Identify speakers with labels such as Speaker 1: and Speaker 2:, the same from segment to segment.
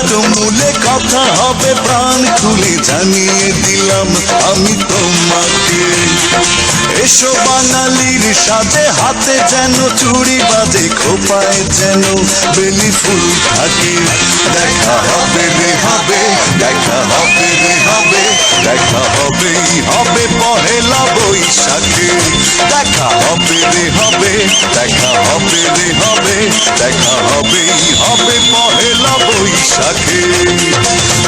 Speaker 1: বটমূলে কথা হবে, প্রাণ খুলে জানিয়ে দিলাম আমি তোমাকে। এসো বাঙালির সাথে হাতে যেন চুড়ি বাজে, খোপায় যেন বেলি ফুল থাকে। দেখা হবে রে হবে, দেখা হবে রে হবে, দেখা হবেই হবে পহেলা বৈশাখে। দেখা হবে রে হবে, দেখা হবে রে হবে, দেখা বৈশাখে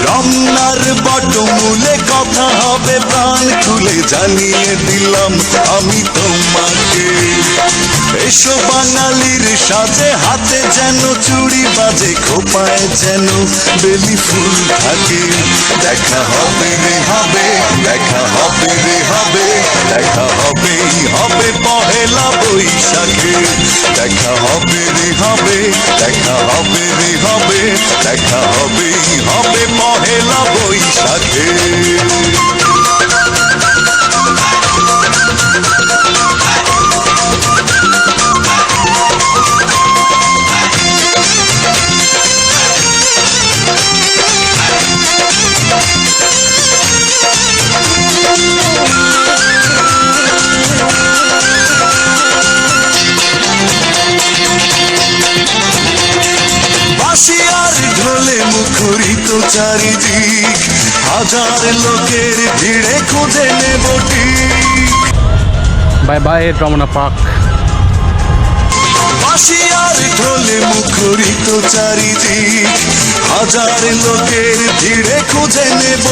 Speaker 1: রমনার বটমূলে কথা হবে, প্রাণ খুলে জানিয়ে দিলাম আমি তোমাকে। এসো বাঙালির সাজে, হাতে যেন চুড়ি বাজে, খোপায় যেন বেলি ফুল থাকে। দেখা হবে রে হবে, দেখা হবে রে হবে, দেখা হবেই হবে পহেলা বৈশাখে। দেখা হবে রে হবে, দেখা হবে হবে দেখা হবেই হবে পহেলা বৈশাখে। বাসিয়ার ঢলে মুখরিত চারিদিক হাজার লোকের ভিড়ে খুঁজে নেব
Speaker 2: বাই বাই রমনা পার্ক।
Speaker 1: বাসিয়ার ঢোলে মুখরিত চারিদিক হাজার লোকের ভিড়ে খুঁজে নেব